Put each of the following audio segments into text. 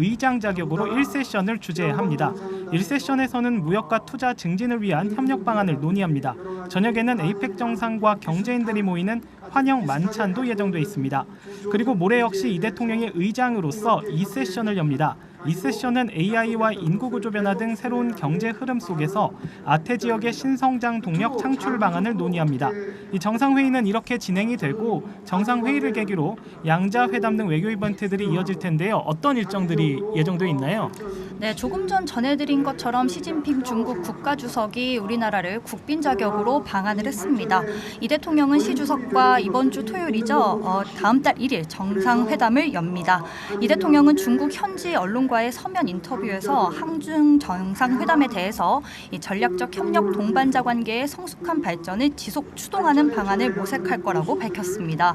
의장 자격으로 1세션을 주재합니다. 1세션에서는 무역과 투자 증진을 위한 협력 방안을 논의합니다. 저녁에는 에이펙 정상과 경제인들이 모이는 환영 만찬도 예정돼 있습니다. 그리고 모레 역시 이 대통령의 의장으로서 2세션을 엽니다. 이 세션은 AI와 인구구조 변화 등 새로운 경제 흐름 속에서 아태 지역의 신성장 동력 창출 방안을 논의합니다. 이 정상회의는 이렇게 진행이 되고 정상회의를 계기로 양자 회담 등 외교 이벤트들이 이어질 텐데요. 어떤 일정들이 예정돼 있나요? 네, 조금 전 전해드린 것처럼 시진핑 중국 국가주석이 우리나라를 국빈 자격으로 방한을 했습니다. 이 대통령은 시 주석과 이번 주 토요일이죠. 어, 다음 달 1일 정상회담을 엽니다. 이 대통령은 중국 현지 언론 과의 서면 인터뷰에서 항중 정상회담에 대해서 이 전략적 협력 동반자 관계의 성숙한 발전을 지속 추동하는 방안을 모색할 거라고 밝혔습니다.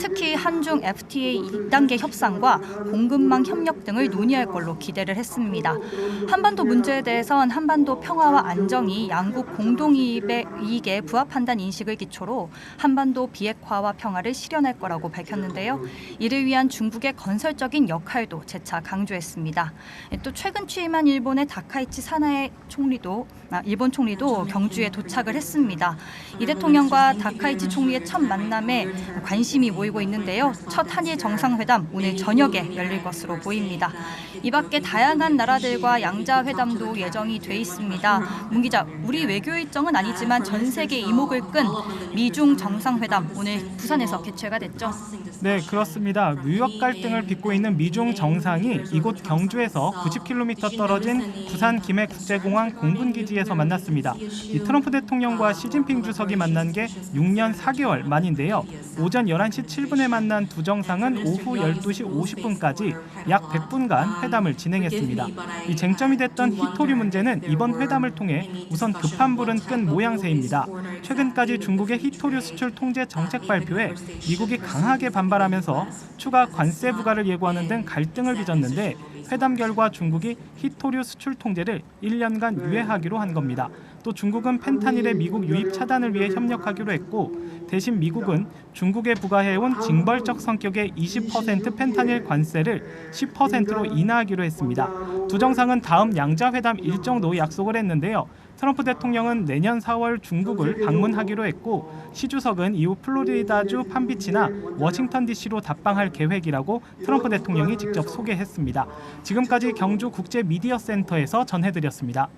특히 한중 FTA 2단계 협상과 공급망 협력 등을 논의할 걸로 기대를 했습니다. 한반도 문제에 대해선 한반도 평화와 안정이 양국 공동이익에 이익에 부합한다는 인식을 기초로 한반도 비핵화와 평화를 실현할 거라고 밝혔는데요. 이를 위한 중국의 건설적인 역할도 재차 강조했습니다. 또 최근 취임한 일본의 다카이치 사나에 총리도 아, 일본 총리도 경주에 도착을 했습니다. 이 대통령과 다카이치 총리의 첫 만남에 관심이 모이고 있는데요. 첫 한일 정상회담 오늘 저녁에 열릴 것으로 보입니다. 이 밖에 다양한 나라들과 양자 회담도 예정이 돼 있습니다. 문 기자, 우리 외교 일정은 아니지만 전 세계 이목을 끈 미중 정상회담 오늘 부산에서 개최가 됐죠. 네, 그렇습니다. 무역 갈등을 빚고 있는 미중 정상이 이곳 경 주에서 90km 떨어진 부산 김해 국제공항 공군기지에서 만났습니다. 이 트럼프 대통령과 시진핑 주석이 만난 게 6년 4개월 만인데요. 오전 11시 7분에 만난 두 정상은 오후 12시 50분까지 약 100분간 회담을 진행했습니다. 이 쟁점이 됐던 히토류 문제는 이번 회담을 통해 우선 급한 불은 끈 모양새입니다. 최근까지 중국의 히토류 수출 통제 정책 발표에 미국이 강하게 반발하면서 추가 관세 부과를 예고하는 등 갈등을 빚었는데 회담 결과 중국이 히토류 수출 통제를 1년간 유예하기로 한 겁니다. 또 중국은 펜타닐의 미국 유입 차단을 위해 협력하기로 했고 대신 미국은 중국에 부과해온 징벌적 성격의 20% 펜타닐 관세를 10%로 인하하기로 했습니다. 두 정상은 다음 양자 회담 일정도 약속을 했는데요. 트럼프 대통령은 내년 4월 중국을 방문하기로 했고 시 주석은 이후 플로리다주 판비치나 워싱턴 DC로 답방할 계획이라고 트럼프 대통령이 직접 소개했습니다. 지금까지 경주 국제 미디어 센터에서 전해드렸습니다.